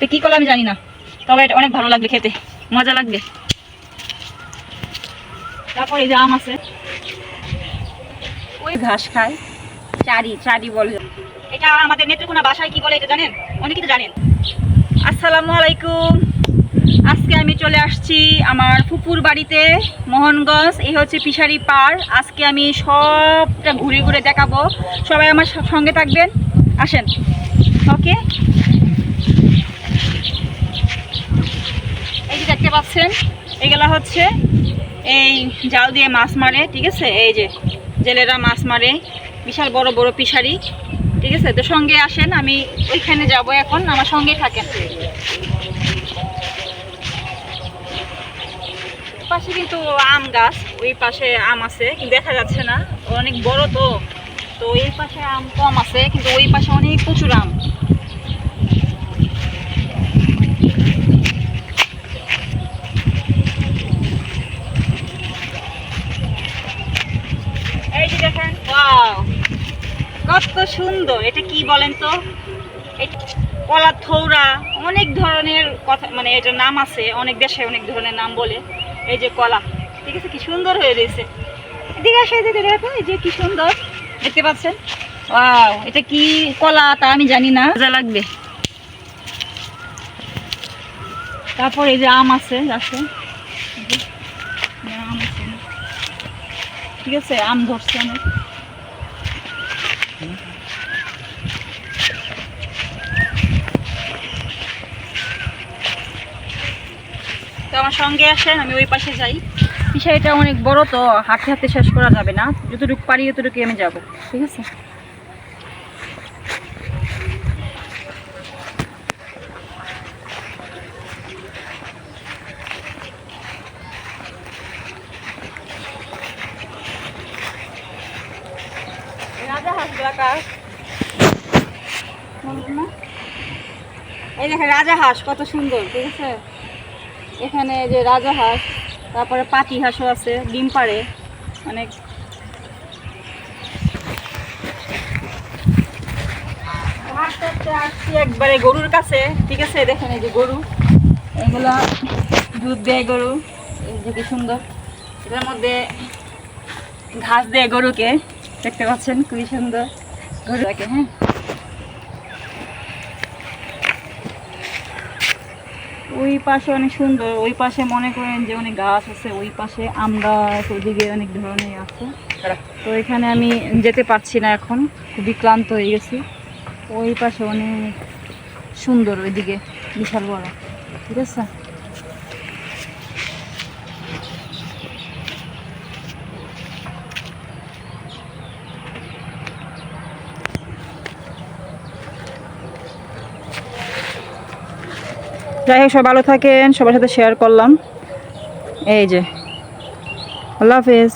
তো কী করলে আমি জানি না। তবে এটা অনেক ভালো লাগবে খেতে। মজা লাগবে। তারপর এই যে আম আছে। ওই ঘাস খায়। চারি চারি বলে। এটা আমাদের নেত্রকোনা বাসায় কি বলে এটা জানেন? অনেকে তো জানেন। আসসালামু আলাইকুম। আজকে আমি চলে আসছি আমার ফুপুর বাড়িতে, মোহনগঞ্জ। এই হচ্ছে পিসারি পার আজকে আমি সবটা ঘুরে ঘুরে দেখাবো। সবাই আমার সঙ্গে থাকবেন। আসেন। ওকে? এই যে দেখতে পাচ্ছেন, এগুলা হচ্ছে এই জাল দিয়ে মাছ মারে, ঠিক আছে? এই যে জেলেরা মাছ মারে, বিশাল বড় বড় পিসারি ঠিক আছে? তো সঙ্গে আসেন, আমি ওইখানে যাব এখন, আমার সঙ্গেই থাকেন। পাশে কিন্তু আম গাছ, ওই পাশে আম আছে দেখা যাচ্ছে না। অনেক বড় তো তো এই পাশে আম কম আছে, কিন্তু ওই পাশে অনেক প্রচুর আম এই যে দেখেন ওয়াও কত সুন্দর। এটা কি বলেন তো? কলা থৌরা অনেক ধরনের কথা মানে এটার নাম আছে, অনেক দেশে অনেক ধরনের নাম বলে। এই যে কলা, ঠিক আছে? কি সুন্দর হয়ে রয়েছে। এদিকে আসে, এদিকে দেখো, এই যে কি সুন্দর। দেখতে পাচ্ছেন? ওয়াও, এটা কি কলা তা আমি জানি না। যা লাগবে। তারপর এই যে আম আছে আছে। ঠিক আছে? আম ধরছে অনেক। তো আমার সঙ্গে আসেন, আমি ওই পাশে যাই। বিষয়টা অনেক বড়, তো হাঁটতে হাঁটতে শেষ করা যাবে না। যতটুকু পারি ততটুকু আমি যাব। ঠিক আছে? এই দেখেন, রাজা হাঁস, কত সুন্দর, ঠিক আছে? এখানে যে রাজা হাঁস, তারপরে পাতি হাঁসও আছে, ডিম পাড়ে, অনেক। আসছি একবারে গরুর কাছে, ঠিক আছে? দেখেন এই যে গরু। এগুলা দুধ দেয় গরু যে কি সুন্দর। এটার মধ্যে ঘাস দেয় গরুকে, দেখতে পাচ্ছেন খুবই সুন্দর। গরুটাকে হ্যাঁ? ওই পাশে অনেক সুন্দর, ওই পাশে মনে করেন যে অনেক গাছ আছে, ওই পাশে আমরা গাছ, ওইদিকে অনেক ধরনের আছে। তো এখানে আমি যেতে পারছি না এখন, খুবই ক্লান্ত হয়ে গেছি। ওই পাশে অনেক সুন্দর, ওইদিকে বিশাল বড়। ঠিক আছে? যাই হোক সবাই ভালো থাকেন সবার সাথে শেয়ার করলাম। এই যে আল্লাহ হাফেজ।